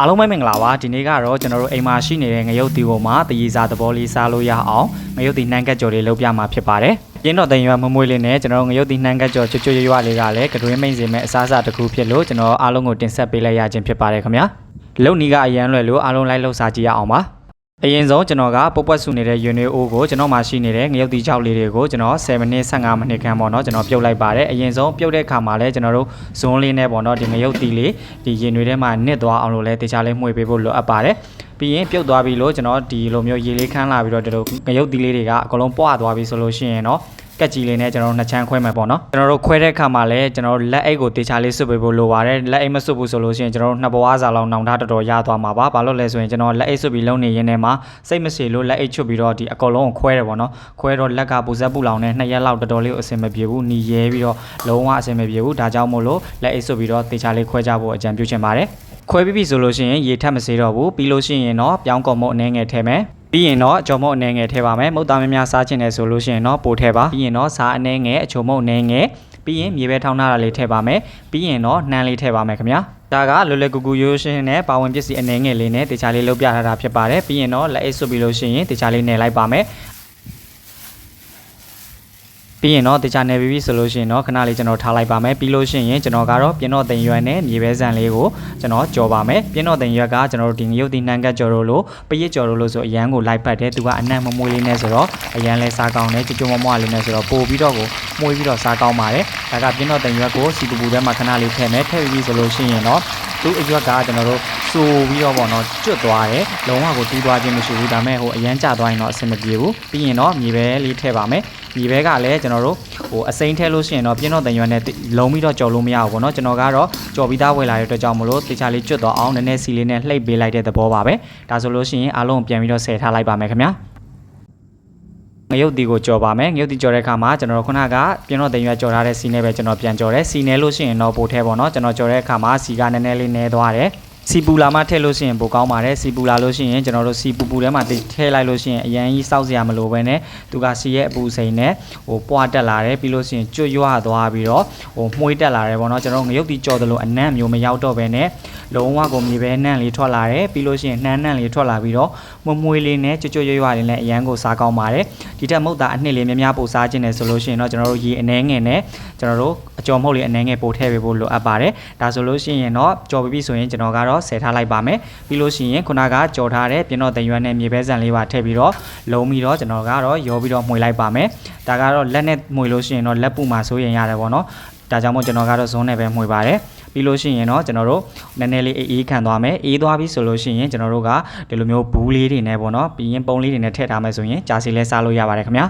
အားလုံးပဲမင်္ဂလာပါဒီနေ့ကတော့ကျွန်တော်တို့အိမ်မှာရှိနေတဲ့ငရုတ်တီကိုမှတရီစားသဘောလေးစားလို့ရအောင်ငရုတ်တီနှမ်းကက်ကြော်လေးလုပ်ပြမှာဖြစ်ပါတယ်ရင်းတော့တန်ရွာမမွေးလေးနဲ့ကျွန်တော်တို့ငရုတ်တီနှမ်းကက်ကြော်ချွတ်ချွတ်ရွရွလေးကလည်းကတွင်းမိန်စီမဲ့အစားအစာတစ်ခုဖြစ်လို့ကျွန်တော်အားလုံးကိုတင်ဆက်ပေးလိုက်ရခြင်းဖြစ်ပါတယ်ခင်ဗျာလုံနီကအရန်လွယ်လို့အားလုံးလိုက်လှုပ်စားကြည့်ရအောင်ပါ အရင်ဆုံးကျွန်တော်ကပုတ်ပွက်စုနေတဲ့ယူနီအိုကိုကျွန်တော်မှရှိနေတဲ့ငရုတ်တီချောက်လေးတွေကိုကျွန်တော်7မိနစ်15မိနစ်ခန့်ပေါ့နော်ကျွန်တော်ပြုတ်လိုက်ပါတယ်အရင်ဆုံးပြုတ်တဲ့ခါမှာလည်းကျွန်တော်တို့ဇွန်းလေးနဲ့ပေါ့နော်ဒီငရုတ်တီလေးဒီရင်တွေထဲမှာနစ်သွားအောင်လို့လည်းတခြားလေးမှွေပေးဖို့လိုအပ်ပါတယ်ပြီးရင်ပြုတ်သွားပြီလို့ကျွန်တော်ဒီလိုမျိုးရေလေးခန်းလာပြီးတော့ဒီလိုငရုတ်တီလေးတွေကအကုန်လုံးပွားသွားပြီဆိုလို့ရှိရင်တော့ ကက်ကြီးလေးနဲ့ကျွန်တော်တို့နှစ်ချမ်းခွဲမယ်ပေါ့နော်ကျွန်တော်တို့ခွဲတဲ့ခါမှာလည်းကျွန်တော်တို့လက်အိတ်ကိုတေချာလေးဆွတ်ပေးဖို့လိုပါတယ်လက်အိတ်မဆွတ်ဘူးဆိုလို့ရှိရင်ကျွန်တော်တို့နှစ်ဘဝစားလောက်နှောင်ထားတော်တော်ရသွားမှာပါဘာလို့လဲဆိုရင်ကျွန်တော်လက်အိတ်ဆွတ်ပြီးလုံးနေရင်းနဲ့မှာစိတ်မစေလို့လက်အိတ်ချွတ်ပြီးတော့ဒီအကောင်လုံးကိုခွဲတယ်ပေါ့နော်ခွဲတော့လက်ကပူဇက်ပူလောင်နဲ့နှစ်ရက်လောက်တော်တော်လေးကိုအဆင်မပြေဘူးหนีရဲပြီးတော့လုံးဝအဆင်မပြေဘူးဒါကြောင့်မို့လို့လက်အိတ်ဆွတ်ပြီးတော့တေချာလေးခွဲကြဖို့အကြံပြုချင်ပါတယ်ခွဲပြီးပြီဆိုလို့ရှိရင်ရေထပ်မစေတော့ဘူးပြီးလို့ရှိရင်တော့ပြောင်းကုန်မုတ်အနေငယ်ထည့်မယ် ပြီးရင်တော့အချုံမုတ်အနေငယ်ထည့်ပါမယ်မုတ်သားများများစားချင်တယ်ဆိုလို့ရှိရင်တော့ပို့ထည့်ပါပြီးရင်တော့စားအနေငယ်အချုံမုတ်အနေငယ်ပြီးရင်မြေပဲထောင်းထားတာလေးထည့်ပါမယ်ပြီးရင်တော့နှမ်းလေးထည့်ပါမယ်ခင်ဗျာဒါကလွယ်လွယ်ကူကူရိုးရှင်းနဲ့ပါဝင်ပစ္စည်းအနေငယ်လေးနဲ့တခြားလေးလုပ်ပြထားတာဖြစ်ပါတယ်ပြီးရင်တော့လက်အိတ်ဆွတ်ပြီးလို့ရှိရင်တခြားလေးနယ်လိုက်ပါမယ် ပြီးရင်တော့တခြားနယ်ပြီးပြီဆိုလို့ရှိရင်တော့ခဏလေးကျွန်တော်ထားလိုက်ပါမယ်ပြီးလို့ရှိရင်ကျွန်တော်ကတော့ပြင်းတော့တင်ရွက်နဲ့မြေပဲဆန်လေးကိုကျွန်တော်ကြော်ပါမယ်ပြင်းတော့တင်ရွက်ကကျွန်တော်တို့ဒီငရုတ်တီနှမ်းကတ်ကြော်တို့လို့ပရစ်ကြော်တို့လို့ဆိုအရန်ကိုလိုက်ပတ်တယ်သူကအနံ့မမွေးလေးနဲ့ဆိုတော့အရန်လဲစားကောင်းတယ်ကြွကြွမမွားလေးနဲ့ဆိုတော့ပို့ပြီးတော့ကိုမွေးပြီးတော့စားကောင်းပါတယ်ဒါကပြင်းတော့တင်ရွက်ကိုစီပူပူထဲမှာခဏလေးထည့်မယ်ထည့်ပြီးဆိုလို့ရှိရင်တော့သူ့အရွက်ကကျွန်တော်တို့ စိုးပြီးတော့ပေါ့နော်ကျွတ်သွားတယ်လုံးဝကိုတူးသွားခြင်းမရှိဘူးဒါမဲ့ဟိုအရန်ကျသွားရင်တော့အဆင်မပြေဘူးပြီးရင်တော့မြေပဲလေးထည့်ပါမယ်မြေပဲကလည်းကျွန်တော်တို့ဟိုအစိမ့်ထဲလို့ရှိရင်တော့ပြင်းတော့တန်ရွက်နဲ့လုံးပြီးတော့ကြော်လို့မရဘူးပေါ့နော်ကျွန်တော်ကတော့ကြော်ပြီးသားဝယ်လာတဲ့အတွက်ကြောင့်မလို့တေချာလေးကျွတ်သွားအောင်နည်းနည်းစီလေးနဲ့လှိပ်ပေးလိုက်တဲ့သဘောပါပဲဒါဆိုလို့ရှိရင်အားလုံးပြန်ပြီးတော့ဆယ်ထားလိုက်ပါမယ်ခင်ဗျာငရုတ်တီကိုကြော်ပါမယ်ငရုတ်တီကြော်တဲ့အခါမှာကျွန်တော်ခုနကပြင်းတော့တင်ရွက်ကြော်ထားတဲ့စီနဲ့ပဲကျွန်တော်ပြန်ကြော်တယ်စီနဲ့လို့ရှိရင်တော့ပို့ထဲပေါ့နော်ကျွန်တော်ကြော်တဲ့အခါမှာစီကနည်းနည်းလေးနည်းသွားတယ် စီပူလာမှထည့်လို့ရှိရင်ပိုကောင်းပါတယ်စီပူလာလို့ရှိရင်ကျွန်တော်တို့စီပူပူထဲမှာထည့်လိုက်လို့ရှိရင်အရန်ကြီးစောက်စရာမလိုဘဲနဲ့သူကစီရဲ့အပူစိန်နဲ့ဟိုပွားတက်လာတယ်ပြီးလို့ရှိရင်ကျွတ်ရွသွားပြီးတော့ဟိုမှုေးတက်လာတယ်ပေါ့နော်ကျွန်တော်ငရုတ်တီကြော်တယ်လို့အနံ့မျိုးမရောက်တော့ဘဲနဲ့ လုံးဝကိုမြေပဲနံ့လေးထွက်လာတယ်ပြီးလို့ရှိရင်နှမ်းနံ့လေးထွက်လာပြီးတော့မွမွေးလေးနဲ့ကျွတ်ကျွတ်ရွရွလေးနဲ့အရန်ကိုစားကောင်းပါတယ်ဒီထက်မဟုတ်တာအနှစ်လေးများများပို့စားခြင်းတယ်ဆိုလို့ရှိရင်တော့ကျွန်တော်တို့ရေအနှဲငယ်နဲ့ကျွန်တော်တို့အကြော်မဟုတ်လေးအနှဲငယ်ပို့ထည့်ပေးဖို့လိုအပ်ပါတယ်ဒါဆိုလို့ရှိရင်တော့ကြော်ပြီးပြီဆိုရင်ကျွန်တော်ကတော့ဆယ်ထားလိုက်ပါမယ်ပြီးလို့ရှိရင်ခုနကကြော်ထားတဲ့ပြင်းတော့တရွက်နဲ့မြေပဲဆန်လေးပါထည့်ပြီးတော့လုံးပြီးတော့ကျွန်တော်ကတော့ရောပြီးတော့မှွေလိုက်ပါမယ်ဒါကတော့လက်နဲ့မှွေလို့ရှိရင်တော့လက်ပူမှာဆိုရင်ရတယ်ပေါ့နော်ဒါကြောင့်မို့ကျွန်တော်ကတော့ဇွန်းနဲ့ပဲမှွေပါတယ် ပြီးလို့ရှိရင်တော့ကျွန်တော်တို့နည်းနည်းလေးအေးခံသွားမယ်အေးသွားပြီဆိုလို့ရှိရင်ကျွန်တော်တို့ကဒီလိုမျိုးဘူးလေးတွေနဲ့ပေါ့နော်ပြီးရင်ပုံလေးတွေနဲ့ထည့်ထားမယ်ဆိုရင်ကြာစီလဲစားလို့ရပါတယ်ခင်ဗျာ